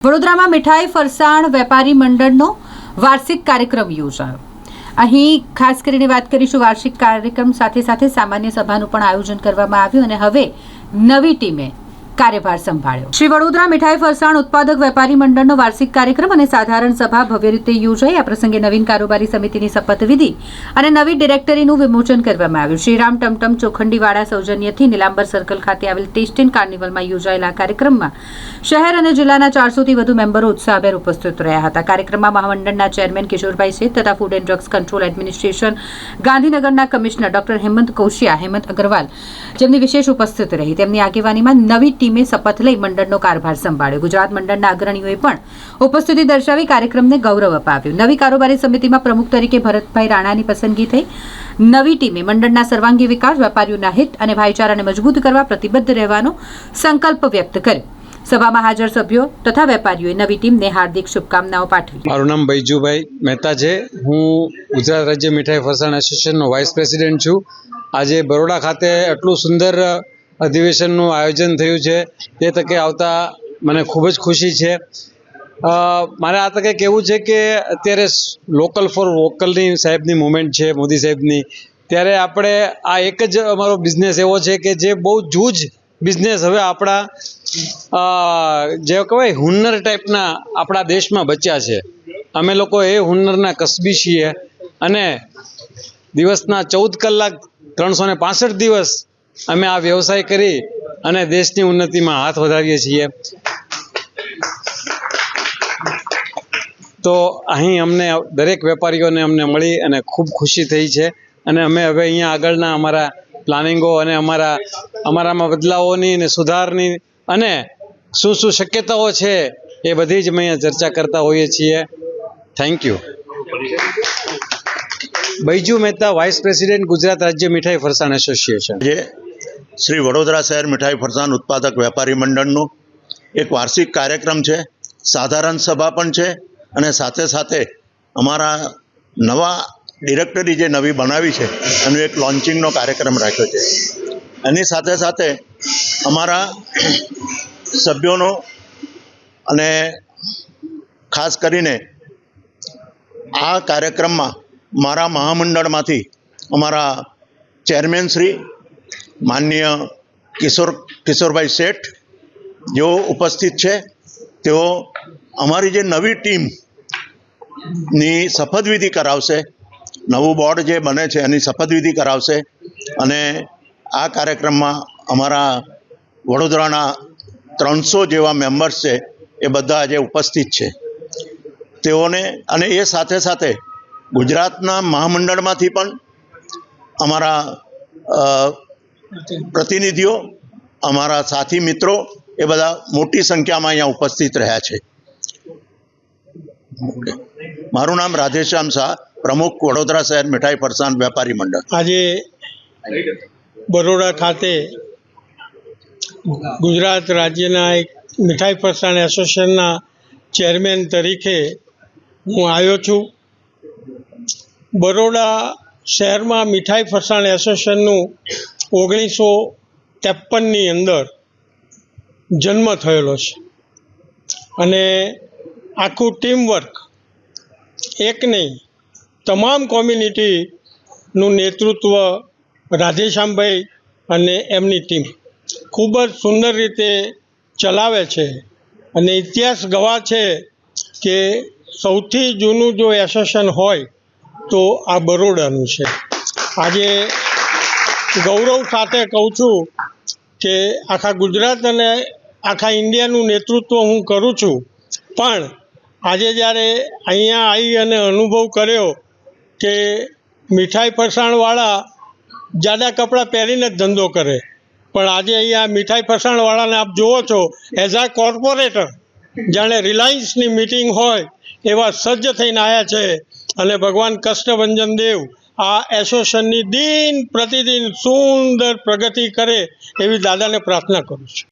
વડોદરામાં મીઠાઈ, ફરસાણ, વેપારી મંડળનો વાર્ષિક કાર્યક્રમ યોજાયો. અહીં ખાસ કરીને વાત કરીશું વાર્ષિક કાર્યક્રમ સાથે સાથે સામાન્ય સભાનું પણ આયોજન કરવામાં આવ્યું અને હવે નવી ટીમે કાર્યભાર સંભાળ્યો. શ્રી વડોદરા મીઠાઈ ફરસાણ ઉત્પાદક વેપારી મંડળનો વાર્ષિક કાર્યક્રમ અને સાધારણ સભા ભવ્ય રીતે યોજાઈ. આ પ્રસંગે નવીન કારોબારી સમિતિની શપથવિધિ અને નવી ડિરેક્ટરીનું વિમોચન કરવામાં આવ્યું. શ્રીરામ ટમટમ ચોખંડીવાડા સૌજન્યથી નીલાંબર સર્કલ ખાતે આવેલ ટેસ્ટિન કાર્નિવલમાં યોજાયેલા કાર્યક્રમમાં શહેર અને જિલ્લાના ચારસોથી વધુ મેમ્બરો ઉત્સાહભેર ઉપસ્થિત રહ્યા હતા. કાર્યક્રમમાં મહામંડળના ચેરમેન કિશોરભાઈ શેઠ તથા food and drugs control administration ગાંધીનગરના કમિશનર ડોક્ટર હેમંત કૌશિયા, હેમંત અગ્રવાલ જેમની વિશેષ ઉપસ્થિત રહી. તેમની આગેવાનીમાં નવી ટીમે શપથ લઈ મંડળનો કારભાર સંભાળ્યો. ગુજરાત મંડળના અગ્રણીઓએ પણ ઉપસ્થિતિ દર્શાવી કાર્યક્રમને ગૌરવ અપાવ્યું. નવી કારોબારી સમિતિમાં પ્રમુખ તરીકે ભરતભાઈ રાણાની પસંદગી થઈ. નવી ટીમે મંડળના સર્વાંગી વિકાસ, વેપારીઓના હિત અને ભાઈચારાને મજબૂત કરવા પ્રતિબદ્ધ રહેવાનો સંકલ્પ વ્યક્ત કર્યો. સભામાં હાજર સભ્યો તથા વેપારીઓએ નવી ટીમને હાર્દિક શુભકામનાઓ પાઠવી. મારું નામ બૈજુભાઈ મહેતા છે. હું ગુજરાત રાજ્ય મીઠાઈ ફરસાણ એસોસિએશનનો વાઇસ પ્રેસિડેન્ટ છું. આજે બરોડા ખાતે આટલું સુંદર અધિવેશનનું આયોજન થયું છે. તે તકે આવતા મને ખૂબ જ ખુશી છે. મારે આ તકે કહેવું છે કે અત્યારે લોકલ ફોર વોકલની સાહેબની મુવમેન્ટ છે, મોદી સાહેબની. ત્યારે આપણે આ એક જ અમારો બિઝનેસ એવો છે કે જે બહુ જૂજ બિઝનેસ હવે આપણા જે કહેવાય હુન્નર ટાઈપના આપણા દેશમાં બચ્યા છે. અમે લોકો એ હુન્નરના કસબી છીએ અને દિવસના ચૌદ કલાક ત્રણસો ને દિવસ અમે આ વ્યવસાય કરી અને દેશની ઉન્નતિમાં હાથ વધારીએ છીએ. તો અહીં અમને દરેક વેપારીઓને અમને મળી અને ખૂબ ખુશી થઈ છે અને અમે હવે અહીંયા આગળના અમારા પ્લાનિંગો અને અમારા અમારામાં બદલાવોની અને સુધારની અને શું શું શક્યતાઓ છે એ બધી જ અમે અહીંયા ચર્ચા કરતા હોઈએ છીએ. Thank you Baiju Mehta vice president Gujarat રાજ્ય મીઠાઈ ફરસાણ એસોસિએશન શ્રી વડોદરા શહેર મીઠાઈ ફરસાણ ઉત્પાદક વેપારી મંડળનું એક વાર્ષિક કાર્યક્રમ છે, સાધારણ સભા પણ છે અને સાથે સાથે અમારા નવા ડિરેક્ટરી જે નવી બનાવી છે, એનું એક લોન્ચિંગનો કાર્યક્રમ રાખ્યો છે. એની સાથે સાથે અમારા સભ્યોનો અને ખાસ કરીને આ કાર્યક્રમમાં મારા મહામંડળમાંથી અમારા ચેરમેન શ્રી માનનીય કિશોર કિશોરભાઈ શેઠ જેઓ ઉપસ્થિત છે, તેઓ અમારી જે નવી ટીમની શપથવિધિ કરાવશે, નવું બોર્ડ જે બને છે એની શપથવિધિ કરાવશે અને આ કાર્યક્રમમાં અમારા વડોદરાના ત્રણસો જેવા મેમ્બર્સ છે એ બધા આજે ઉપસ્થિત છે. તેઓને અને એ સાથે સાથે ગુજરાતના મહામંડળમાંથી પણ અમારા પ્રતિનિધિઓ, અમારા સાથી મિત્રો, એ બધા મોટી સંખ્યામાં અહીંયા ઉપસ્થિત રહ્યા છે. મારું નામ રાધેશ્યામ શાહ, પ્રમુખ વડોદરા શહેર મીઠાઈ ફરસાણ વેપારી મંડળ. આજે બરોડા ખાતે ગુજરાત રાજ્યના એક મીઠાઈ ફરસાણ એસોસિએશનના ચેરમેન તરીકે હું આવ્યો છું. બરોડા શહેરમાં મીઠાઈ ફરસાણ એસોસિએશનનું ઓગણીસો ત્રેપનની અંદર જન્મ થયેલો છે. અને આખું ટીમ વર્ક એક નહીં, તમામ કોમ્યુનિટીનું નેતૃત્વ રાધેશ્યામભાઈ અને એમની ટીમ ખૂબ જ સુંદર રીતે ચલાવે છે. અને ઇતિહાસ ગવાહ છે કે સૌથી જૂનું જો એસોસિએશન હોય તો આ બરોડાનું છે. આજે ગૌરવ સાથે કહું છું કે આખા ગુજરાત અને આખા ઇન્ડિયાનું નેતૃત્વ હું કરું છું. પણ આજે જ્યારે અહીંયા આવી અને અનુભવ કર્યો કે મીઠાઈ ફરસાણવાળા જાડા કપડાં પહેરીને જ ધંધો કરે. પણ આજે અહીંયા મીઠાઈ ફરસાણવાળાને આપ જુઓ છો એઝ આ કોર્પોરેટર જાણે રિલાયન્સની મિટિંગ હોય એવા સજ્જ થઈને આવ્યા છે. અને ભગવાન કષ્ટભંજન દેવ આ એસોસિએશનની દિન પ્રતિદિન સુંદર પ્રગતિ કરે એવી દાદાને પ્રાર્થના કરું છું.